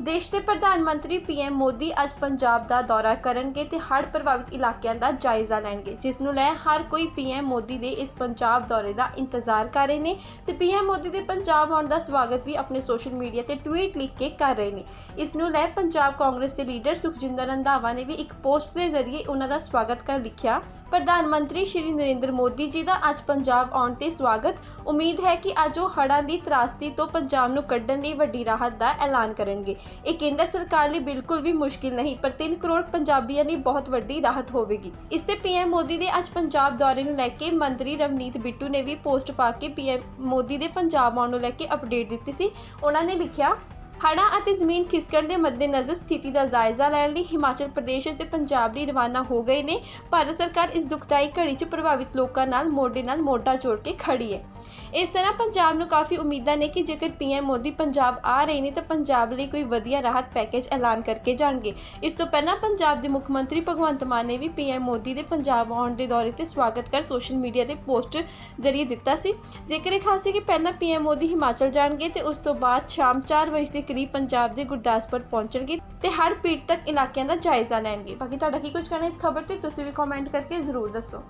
ਦੇਸ਼ ਦੇ ਪ੍ਰਧਾਨ ਮੰਤਰੀ ਪੀਐਮ ਮੋਦੀ ਅੱਜ ਪੰਜਾਬ ਦਾ ਦੌਰਾ ਕਰਨਗੇ ਤੇ ਹੜ੍ਹ ਪ੍ਰਭਾਵਿਤ ਇਲਾਕਿਆਂ ਦਾ ਜਾਇਜ਼ਾ ਲੈਣਗੇ, ਜਿਸ ਨੂੰ ਲੈ ਹਰ ਕੋਈ ਪੀਐਮ ਮੋਦੀ ਦੇ ਇਸ ਪੰਜਾਬ ਦੌਰੇ ਦਾ ਇੰਤਜ਼ਾਰ ਕਰ ਰਹੇ ਨੇ ਤੇ ਪੀਐਮ ਮੋਦੀ ਦੇ ਪੰਜਾਬ ਆਉਣ ਦਾ ਸਵਾਗਤ ਵੀ ਆਪਣੇ ਸੋਸ਼ਲ ਮੀਡੀਆ ਤੇ ਟਵੀਟ ਲਿਖ ਕੇ ਕਰ ਰਹੇ ਨੇ। ਇਸ ਨੂੰ ਲੈ ਪੰਜਾਬ ਕਾਂਗਰਸ ਦੇ ਲੀਡਰ ਸੁਖਜਿੰਦਰ ਰੰਧਾਵਾ ਨੇ ਵੀ ਇੱਕ ਪੋਸਟ ਦੇ ਜ਼ਰੀਏ ਉਹਨਾਂ ਦਾ ਸਵਾਗਤ ਕਰ ਲਿਖਿਆ। ਪ੍ਰਧਾਨ ਮੰਤਰੀ ਸ਼੍ਰੀ ਨਰਿੰਦਰ ਮੋਦੀ ਜੀ ਦਾ ਅੱਜ ਪੰਜਾਬ ਆਉਣ ਤੇ ਸਵਾਗਤ। ਉਮੀਦ ਹੈ ਕਿ ਅੱਜ ਉਹ ਹੜ੍ਹਾਂ ਦੀ ਤਰਾਸਦੀ ਤੋਂ ਪੰਜਾਬ ਨੂੰ ਕੱਢਣ ਲਈ ਵੱਡੀ ਰਾਹਤ ਦਾ ਐਲਾਨ ਕਰਨਗੇ। ਇਹ ਕੇਂਦਰ ਸਰਕਾਰ ਲਈ ਬਿਲਕੁਲ ਵੀ ਮੁਸ਼ਕਿਲ ਨਹੀਂ, ਪਰ 3 ਕਰੋੜ ਪੰਜਾਬੀਆਂ ਲਈ ਬਹੁਤ ਵੱਡੀ ਰਾਹਤ ਹੋਵੇਗੀ। ਇਸ ਤੇ ਪੀਐਮ ਮੋਦੀ ਦੇ ਅੱਜ ਪੰਜਾਬ ਦੌਰੇ ਨੂੰ ਲੈ ਕੇ ਮੰਤਰੀ ਰਵਨੀਤ ਬਿੱਟੂ ਨੇ ਵੀ ਪੋਸਟ ਪਾ ਕੇ ਪੀਐਮ ਮੋਦੀ ਦੇ ਪੰਜਾਬ ਆਉਣ ਨੂੰ ਲੈ ਕੇ ਅਪਡੇਟ ਦਿੱਤੀ ਸੀ। ਉਹਨਾਂ ਨੇ ਲਿਖਿਆ ਹੜ੍ਹਾਂ ਅਤੇ ਜ਼ਮੀਨ ਖਿਸਕਣ ਦੇ ਮੱਦੇਨਜ਼ਰ ਸਥਿਤੀ ਦਾ ਜਾਇਜ਼ਾ ਲੈਣ ਲਈ ਹਿਮਾਚਲ ਪ੍ਰਦੇਸ਼ ਅਤੇ ਪੰਜਾਬ ਲਈ ਰਵਾਨਾ ਹੋ ਗਏ ਨੇ। ਭਾਰਤ ਸਰਕਾਰ ਇਸ ਦੁਖਦਾਈ ਘੜੀ 'ਚ ਪ੍ਰਭਾਵਿਤ ਲੋਕਾਂ ਨਾਲ ਮੋਢੇ ਨਾਲ ਮੋਢਾ ਜੋੜ ਕੇ ਖੜੀ ਹੈ। ਇਸ ਤਰ੍ਹਾਂ ਪੰਜਾਬ ਨੂੰ ਕਾਫੀ ਉਮੀਦਾਂ ਨੇ ਕਿ ਜੇਕਰ ਪੀਐਮ ਮੋਦੀ ਪੰਜਾਬ ਆ ਰਹੇ ਨੇ ਤਾਂ ਪੰਜਾਬ ਲਈ ਕੋਈ ਵਧੀਆ ਰਾਹਤ ਪੈਕੇਜ ਐਲਾਨ ਕਰਕੇ ਜਾਣਗੇ। ਇਸ ਤੋਂ ਪਹਿਲਾਂ ਪੰਜਾਬ ਦੇ ਮੁੱਖ ਮੰਤਰੀ ਭਗਵੰਤ ਮਾਨ ਨੇ ਵੀ ਪੀਐਮ ਮੋਦੀ ਦੇ ਪੰਜਾਬ ਆਉਣ ਦੇ ਦੌਰੇ ਤੇ ਸਵਾਗਤ ਕਰ ਸੋਸ਼ਲ ਮੀਡੀਆ ਤੇ ਪੋਸਟ ਜ਼ਰੀਏ ਦਿੱਤਾ ਸੀ। ਜ਼ਿਕਰ ਇਹ ਖਾਸ ਹੈ ਕਿ ਪਹਿਲਾਂ ਪੀਐਮ ਮੋਦੀ ਹਿਮਾਚਲ ਜਾਣਗੇ ਤੇ ਉਸ ਤੋਂ ਬਾਅਦ ਸ਼ਾਮ 4 ਵਜੇ ਦੇ ਕਰੀਬ ਪੰਜਾਬ ਦੇ ਗੁਰਦਾਸਪੁਰ ਪਹੁੰਚਣਗੇ ਤੇ ਹਰ ਪੀੜ ਤੱਕ ਇਲਾਕਿਆਂ ਦਾ ਜਾਇਜ਼ਾ ਲੈਣਗੇ। ਬਾਕੀ ਤੁਹਾਡਾ ਕੀ ਕੁਝ ਕਹਿਣਾ ਇਸ ਖਬਰ ਤੇ, ਤੁਸੀਂ ਵੀ ਕਮੈਂਟ ਕਰਕੇ ਜ਼ਰੂਰ ਦੱਸੋ।